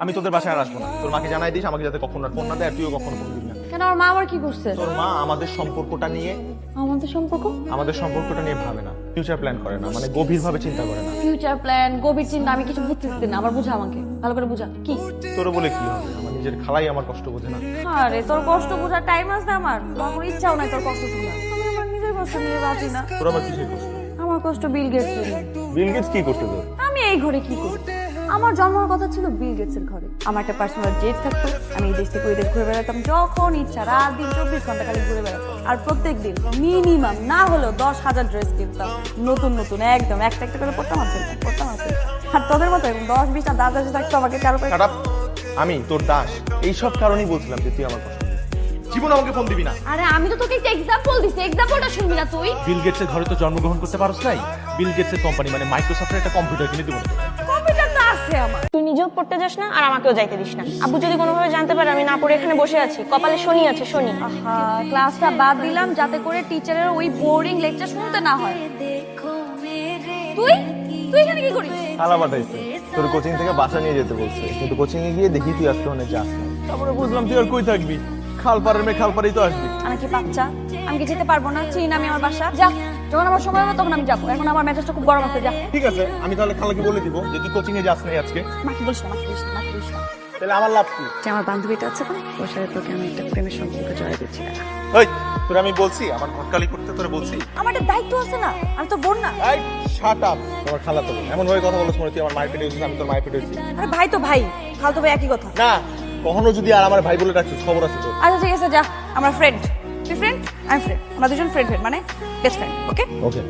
আমি তোদের বাসায় আর আসব না। তোর মাকে জানাই দিস আমাকে যাতে কখনো আর ফোন না দেয় আর তুইও কখনো ফোন দিবি না। কেন আমার মা আবার কি করছে? তোর মা আমাদের সম্পর্কটা নিয়ে আমাদের সম্পর্ক? আমাদের সম্পর্কটা নিয়ে ভাবে না। ফিউচার প্ল্যান করে না মানে গভীর ভাবে চিন্তা করে না। ফিউচার প্ল্যান গভীর চিন্তা আমি কিছু বুঝতেছি না। আবার বুঝা আমাকে। ভালো করে বুঝা। কি? তোর বলে কি হবে? আমার নিজের খালাই আমার কষ্ট বোঝে না। আরে তোর কষ্ট বোঝার টাইম আছে আমার। আমার ইচ্ছাও নাই তোর কষ্ট শোনা আমি আমার নিজের কষ্ট নিয়ে বাঁচি না। তোর আবার কিসের কষ্ট? আমার কষ্ট বিল গেটস বিল গেটস কি করতে তোর? আমি এই ঘরে কি করি আমার জন্মের কথা ছিল বিল গেটসের ঘরে। আমার একটা পার্সোনাল জেট থাকতো আমি এই দেশ থেকে ওই দেশ ঘুরে বেড়াতাম। যখন ইচ্ছা রাত দিন চব্বিশ ঘণ্টা খালি ঘুরে বেড়াতাম। আর প্রত্যেক দিন মিনিমাম না হলেও দশ হাজার ড্রেস কিনতাম। নতুন নতুন একদম একটা একটা করে পড়তাম আছে পড়তাম আছে আর তোদের মতো এরকম দশ বিশটা দাদা দাদা থাকতো আমাকে কারও খারাপ আমি তোর দাস। এইসব কারণেই বলছিলাম যে তুই আমার কষ্ট বুঝিস। জীবন আমাকে ফোন দিবি না। আরে আমি তো তোকে একটা এক্সাম্পল দিছি। এক্সাম্পলটা শুনবি না তুই? বিল গেটসের ঘরে তো জন্মগ্রহণ করতে পারছ নাই? বিল গেটসের কোম্পানি মানে মাইক্রোসফটের একটা কম্পিউটার কিনে দিব। আছে আমার। তুই নিজেও পড়তে যাস না আর আমাকেও যাইতে দিস না। আব্বু যদি কোনোভাবে জানতে পারে আমি না পড়ে এখানে বসে আছি কপালে শনি আছে শনি। আহা ক্লাসটা বাদ দিলাম যাতে করে টিচারের ওই বোরিং লেকচার শুনতে না হয়। তুই? তুই এখানে কি করিস? খালা পাঠাইছে তোর কোচিং থেকে বাসা নিয়ে যেতে বলছে কিন্তু কোচিং এ গিয়ে দেখি তুই আজকে অনেক যাস না। তারপরে বুঝলাম তুই আর কই থাকবি? খাল পাড়ের মেয়ে খালপাড়েই তো আসবি। আমি কি বাচ্চা? আমি কি যেতে পারব না? চিনি না আমি আমার বাসা। যা। যখন আমার সময় হবে তখন আমি যাব। এখন আমার মেজাজটা খুব গরম আছে যা। ঠিক আছে আমি তাহলে খালাকে বলে দিব যে তুই কোচিং এ যাস নাই আজকে। মাকে বলিস না মাকে বলিস না মাকে বলিস না। তাহলে আমার লাভ কি? যে আমার বান্ধবীটা আছে না ওর সাথে তোকে আমি একটা প্রেমের সম্পর্ক জড়াই দিচ্ছি। ওই তোর আমি বলছি আমার ঘটকালি করতে তোরে বলছি। আমার একটা দায়িত্ব আছে না আমি তো বোন না। এই শাট আপ তোমার খালা তো। এমন ভাবে কথা বলছ মনে তুই আমার মায়ের পেটে হয়েছিস আমি তোর মায়ের পেটে হয়েছি আরে ভাই তো ভাই ফালতু ভাই একই কথা। না কখনো যদি আর আমার ভাই বলে ডাকছিস খবর আছে তোর। আচ্ছা ঠিক আছে যা আমরা ফ্রেন্ড ফ্রেন্ড আমি ফ্রেন্ড আমরা দুজন ফ্রেন্ড ফ্রেন্ড মানে বেস্ট ফ্রেন্ড ওকে ওকে